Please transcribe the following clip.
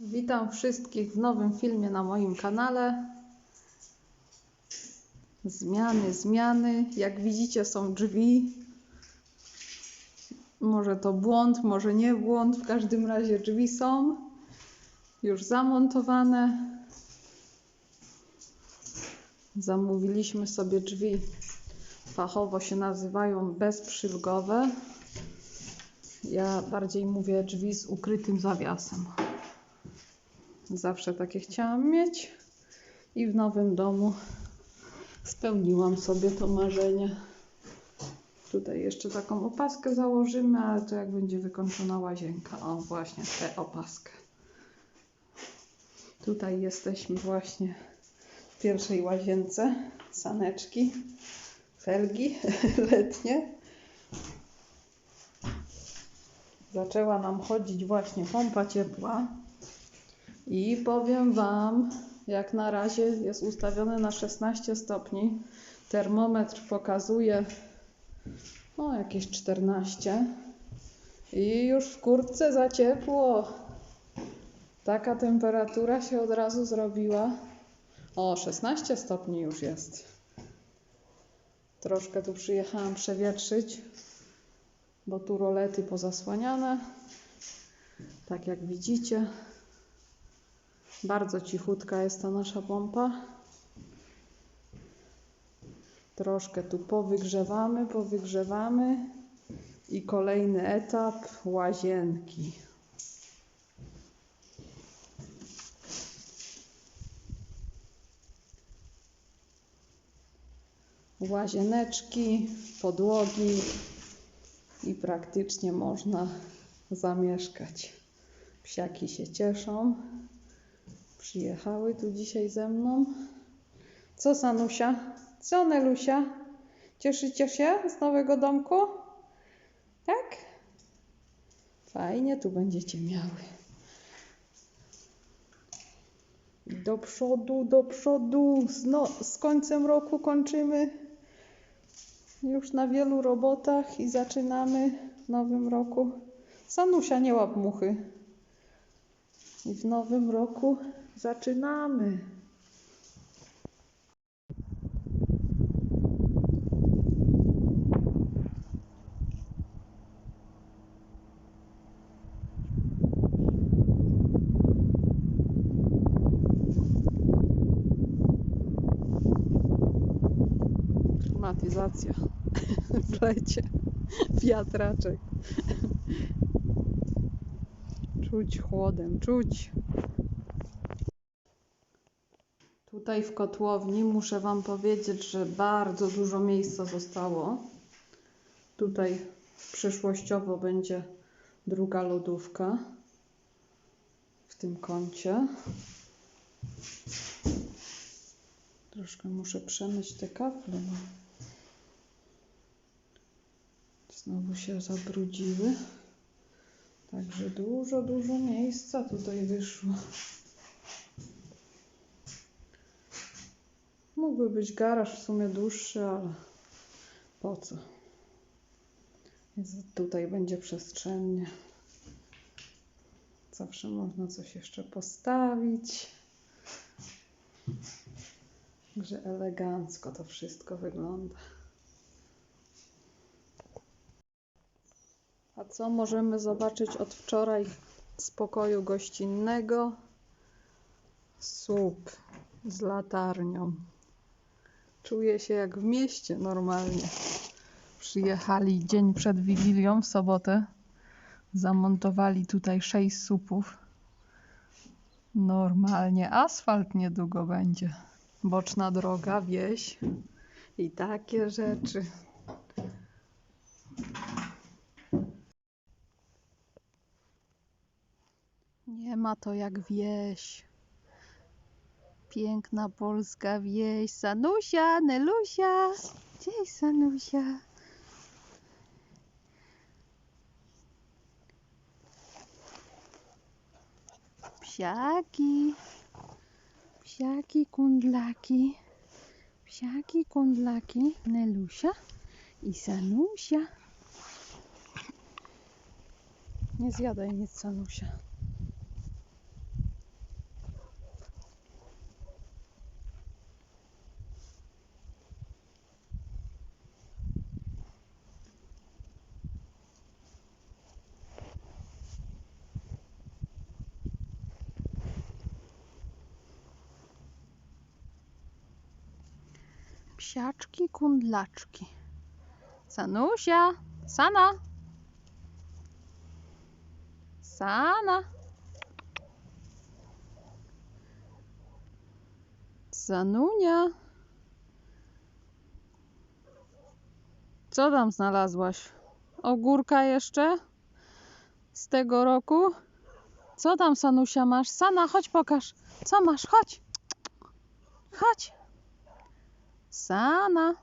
Witam wszystkich w nowym filmie na moim kanale. Zmiany, zmiany. Jak widzicie, są drzwi. Może to błąd, może nie błąd. W każdym razie drzwi są już zamontowane. Zamówiliśmy sobie drzwi. Fachowo się nazywają bezprzylgowe. Ja bardziej mówię drzwi z ukrytym zawiasem. Zawsze takie chciałam mieć i w nowym domu spełniłam sobie to marzenie. Tutaj jeszcze taką opaskę założymy, ale to jak będzie wykończona łazienka. O, właśnie tę opaskę. Tutaj jesteśmy właśnie w pierwszej łazience. Saneczki, felgi letnie. Zaczęła nam chodzić właśnie pompa ciepła. I powiem Wam, jak na razie jest ustawione na 16 stopni. Termometr pokazuje no jakieś 14. I już w kurtce za ciepło. Taka temperatura się od razu zrobiła. O, 16 stopni już jest. Troszkę tu przyjechałam przewietrzyć, bo tu rolety pozasłaniane. Tak jak widzicie. Bardzo cichutka jest ta nasza pompa. Troszkę tu powygrzewamy, powygrzewamy i kolejny etap łazienki. Łazieneczki, podłogi i praktycznie można zamieszkać. Psiaki się cieszą. Przyjechały tu dzisiaj ze mną. Co Sanusia? Co Nelusia? Cieszycie się z nowego domku? Tak? Fajnie tu będziecie miały. Do przodu, do przodu. Z, no, z końcem roku kończymy już na wielu robotach i zaczynamy w nowym roku. Sanusia, nie łap muchy. I w nowym roku zaczynamy. Klimatyzacja w lecie, wiatraczek. Czuć chłodem, czuć. Tutaj w kotłowni muszę Wam powiedzieć, że bardzo dużo miejsca zostało. Tutaj przyszłościowo będzie druga lodówka w tym kącie. Troszkę muszę przemyć te kafle. Znowu się zabrudziły. Także dużo, dużo miejsca tutaj wyszło. Mógłby być garaż w sumie dłuższy, ale po co? Więc tutaj będzie przestrzennie. Zawsze można coś jeszcze postawić. Także elegancko to wszystko wygląda. A co możemy zobaczyć od wczoraj z pokoju gościnnego? Słup z latarnią. Czuję się jak w mieście normalnie. Przyjechali dzień przed Wigilią w sobotę. Zamontowali tutaj sześć słupów. Normalnie asfalt niedługo będzie. Boczna droga, wieś i takie rzeczy. Nie ma to jak wieś. Piękna polska wieś. Sanusia, Nelusia. Gdzie jest Sanusia? Psiaki. Psiaki, kundlaki. Psiaki, kundlaki. Nelusia i Sanusia. Nie zjadaj nic, Sanusia. Psiaczki, kundlaczki. Sanusia, Sana. Sana. Sanunia. Co tam znalazłaś? Ogórka jeszcze? Z tego roku? Co tam, Sanusia, masz? Sana, chodź pokaż. Co masz? Chodź. Chodź. Sana.